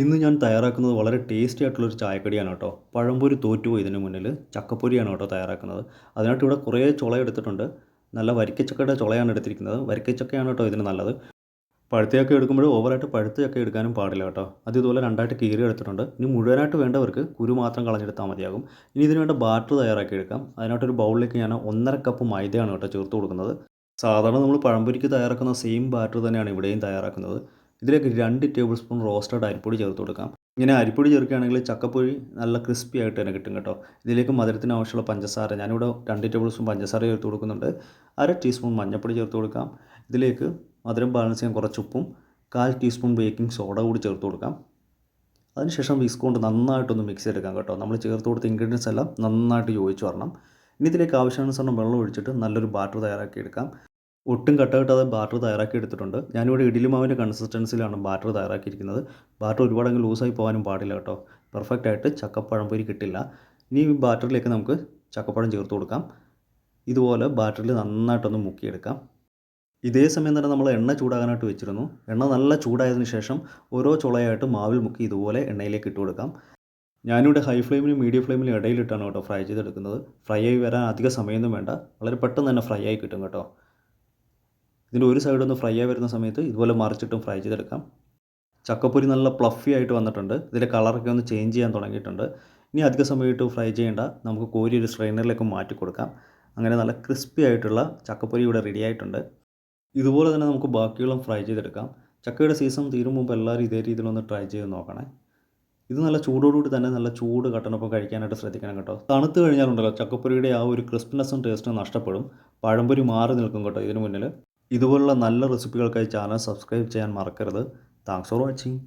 ഇന്ന് ഞാൻ തയ്യാറാക്കുന്നത് വളരെ ടേസ്റ്റി ആയിട്ടുള്ളൊരു ചായക്കടിയാണ് കേട്ടോ. പഴംപൊരി തോറ്റുപോയി ഇതിന് മുന്നിൽ. ചക്കപ്പൊരിയാണ് കേട്ടോ തയ്യാറാക്കുന്നത്. അതിനായിട്ട് ഇവിടെ കുറേ ചുള എടുത്തിട്ടുണ്ട്. നല്ല വരിക്കച്ചക്കയുടെ ചുളയാണ് എടുത്തിരിക്കുന്നത്. വരിക്കച്ചക്കയാണ് കേട്ടോ ഇതിന് നല്ലത്. പഴുത്തയൊക്കെ എടുക്കുമ്പോൾ ഓവറായിട്ട് പഴുത്ത ചക്ക എടുക്കാനും പാടില്ല കേട്ടോ. അത് ഇതുപോലെ രണ്ടായിട്ട് കീറി എടുത്തിട്ടുണ്ട്. ഇനി മുഴുവനായിട്ട് വേണ്ടവർക്ക് കുരു മാത്രം കളഞ്ഞെടുത്താൽ മതിയാകും. ഇനി ഇതിന് വേണ്ട ബാറ്റർ തയ്യാറാക്കി എടുക്കാം. അതിനായിട്ടൊരു ബൗളിലേക്ക് ഞാൻ ഒന്നര കപ്പ് മൈദയാണ് കേട്ടോ ചേർത്ത് കൊടുക്കുന്നത്. സാധാരണ നമ്മൾ പഴംപൊരിക്ക് തയ്യാറാക്കുന്ന സെയിം ബാറ്റർ തന്നെയാണ് ഇവിടെയും തയ്യാറാക്കുന്നത്. ഇതിലേക്ക് രണ്ട് ടേബിൾ സ്പൂൺ റോസ്റ്റഡ് അരിപ്പൊടി ചേർത്ത് കൊടുക്കാം. ഇങ്ങനെ അരിപ്പൊടി ചേർക്കുകയാണെങ്കിൽ ചക്കപ്പൊഴി നല്ല ക്രിസ്പി ആയിട്ട് തന്നെ കിട്ടും കേട്ടോ. ഇതിലേക്ക് മധുരത്തിന് ആവശ്യമുള്ള പഞ്ചസാര ഞാനിവിടെ രണ്ട് ടേബിൾ സ്പൂൺ പഞ്ചസാര ചേർത്ത് കൊടുക്കുന്നുണ്ട്. അര ടീസ്പൂൺ മഞ്ഞൾപ്പൊടി ചേർത്ത് കൊടുക്കാം. ഇതിലേക്ക് മധുരം ബാലൻസ് ചെയ്യാൻ കുറച്ച് ഉപ്പും കാൽ ടീസ്പൂൺ ബേക്കിംഗ് സോഡ കൂടി ചേർത്ത് കൊടുക്കാം. അതിനുശേഷം വിസ്ക് കൊണ്ട് നന്നായിട്ടൊന്ന് മിക്സ് ചെയ്തെടുക്കാം കേട്ടോ. നമ്മൾ ചേർത്ത് കൊടുത്ത ഇൻഗ്രീഡിയൻസ് എല്ലാം നന്നായിട്ട് യോജിച്ച് വരണം. ഇനി ഇതിലേക്ക് ആവശ്യാനുസരണം വെള്ളം ഒഴിച്ചിട്ട് നല്ലൊരു ബാറ്റർ തയ്യാറാക്കി എടുക്കാം ഒട്ടും കട്ട ബാറ്റർ തയ്യാറാക്കി എടുത്തിട്ടുണ്ട്. ഞാനിവിടെ ഇഡ്ഡലി മാവിന്റെ കൺസിസ്റ്റൻസിലാണ് ബാറ്റർ തയ്യാറാക്കിയിരിക്കുന്നത്. ബാറ്റർ ഒരുപാടങ്ങ് ലൂസായി പോകാനും പാടില്ല കേട്ടോ. പെർഫെക്റ്റ് ആയിട്ട് ചക്കപ്പഴം പൊരി കിട്ടില്ല. ഇനി ബാറ്ററിലേക്ക് നമുക്ക് ചക്കപ്പഴം ചേർത്ത് കൊടുക്കാം. ഇതുപോലെ ബാറ്ററിൽ നന്നായിട്ടൊന്ന് മുക്കിയെടുക്കാം. ഇതേ സമയം തന്നെ നമ്മൾ എണ്ണ ചൂടാകാനായിട്ട് വെച്ചിരുന്നു. എണ്ണ നല്ല ചൂടായതിനു ശേഷം ഓരോ ചുളയായിട്ട് മാവിൽ മുക്കി ഇതുപോലെ എണ്ണയിലേക്ക് ഇട്ട് കൊടുക്കാം. ഞാനിവിടെ ഹൈ ഫ്ലെയിമിലും മീഡിയം ഫ്ലെയിമിലും ഇടയിലിട്ടാണ് കേട്ടോ ഫ്രൈ ചെയ്തെടുക്കുന്നത്. ഫ്രൈ ആയി വരാൻ അധിക സമയമൊന്നും വേണ്ട. വളരെ പെട്ടെന്ന് തന്നെ ഫ്രൈ ആയി കിട്ടും കേട്ടോ. ഇതിന്റെ ഒരു സൈഡ് ഒന്ന് ഫ്രൈ ആയി വരുന്ന സമയത്ത് ഇതുപോലെ മറിച്ചിട്ടും ഫ്രൈ ചെയ്തെടുക്കാം. ചക്കപ്പൊരി നല്ല പ്ലഫി ആയിട്ട് വന്നിട്ടുണ്ട്. ഇതിന്റെ കളറൊക്കെ ഒന്ന് ചേഞ്ച് ചെയ്യാൻ തുടങ്ങിയിട്ടുണ്ട്. ഇനി അധിക സമയത്ത് ഫ്രൈ ചെയ്യേണ്ട നമുക്ക് കോരി ഒരു സ്ട്രെയിനറിലേക്ക് മാറ്റി കൊടുക്കാം. അങ്ങനെ നല്ല ക്രിസ്പി ആയിട്ടുള്ള ചക്കപ്പൊരി ഇവിടെ റെഡി ആയിട്ടുണ്ട്. ഇതുപോലെ തന്നെ നമുക്ക് ബാക്കിയുള്ള ഫ്രൈ ചെയ്തെടുക്കാം. ചക്കയുടെ സീസൺ തീരും മുമ്പ് എല്ലാവരും ഇതേ രീതിയിലൊന്ന് ട്രൈ ചെയ്ത് നോക്കണേ. ഇത് നല്ല ചൂടോടുകൂടി തന്നെ നല്ല ചൂട് കട്ടനൊപ്പം കഴിക്കാനായിട്ട് ശ്രദ്ധിക്കണം കേട്ടോ. തണുത്ത് കഴിഞ്ഞാലുണ്ടല്ലോ ചക്കപ്പൊരിയുടെ ആ ഒരു ക്രിസ്പിനെസ്സും ടേസ്റ്റും നഷ്ടപ്പെടും. പഴംപൊരി മാറി നിൽക്കും കേട്ടോ ഇതിന് മുന്നിൽ ഇതുപോലുള്ള നല്ല റെസിപ്പികൾക്കായി ചാനൽ സബ്സ്ക്രൈബ് ചെയ്യാൻ മറക്കരുത്. Thanks for watching